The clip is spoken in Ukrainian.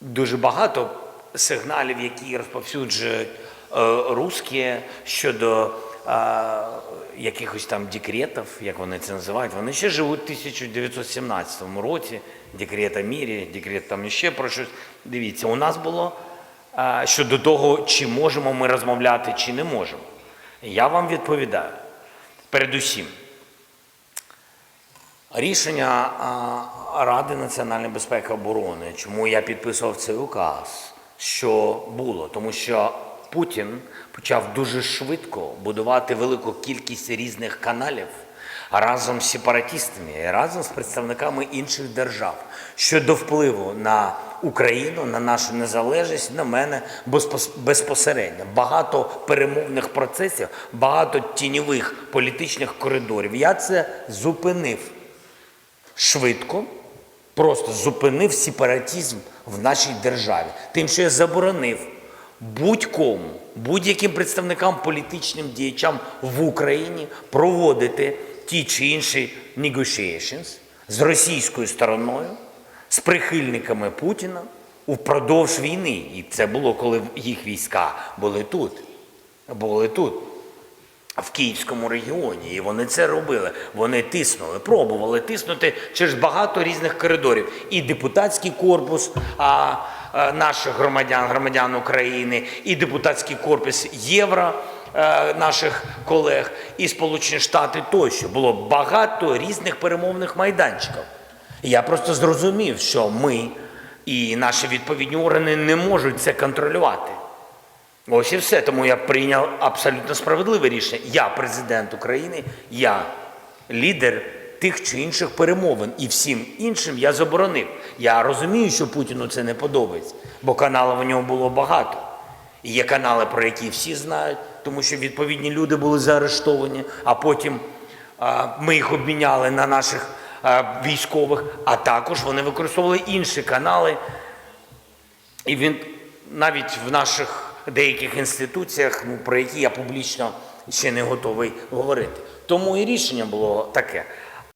дуже багато сигналів, які розповсюджують е, русські щодо е, якихось там декретів, як вони це називають. Вони ще живуть в 1917 році. Декрет о мірі, декрет там ще про щось. Дивіться, у нас було е, щодо того, чи можемо ми розмовляти, чи не можемо. Я вам відповідаю. Передусім, Рішення Ради національної безпеки і оборони, чому я підписував цей указ, що було, тому що Путін почав дуже швидко будувати велику кількість різних каналів разом з сепаратистами, і разом з представниками інших держав щодо впливу на Україну, на нашу незалежність, на мене безпос- безпосередньо. Багато перемовних процесів, багато тіньових політичних коридорів. Я це зупинив швидко просто зупинив сепаратизм в нашій державі, тим, що я заборонив будь-кому, будь-яким представникам політичним діячам в Україні проводити ті чи інші negotiations з російською стороною, з прихильниками Путіна упродовж війни. І це було, коли їх війська були тут. Були тут в Київському регіоні, і вони це робили. Вони тиснули, пробували тиснути через багато різних коридорів. І депутатський корпус а, а, наших громадян, громадян України, і депутатський корпус євро. е, Наших колег і Сполучені Штати тощо було багато різних перемовних майданчиків. Я просто зрозумів, що ми і наші відповідні органи не можуть це контролювати. Ось і все. Тому я прийняв абсолютно справедливе рішення. Я президент України, я лідер тих чи інших перемовин. І всім іншим я заборонив. Я розумію, що Путіну це не подобається, бо каналів у нього було багато. І є канали, про які всі знають, тому що відповідні люди були заарештовані, а потім а, ми їх обміняли на наших а, військових, а також вони використовували інші канали, і він навіть в наших деяких інституціях, ну, про які я публічно ще не готовий говорити. Тому і рішення було таке.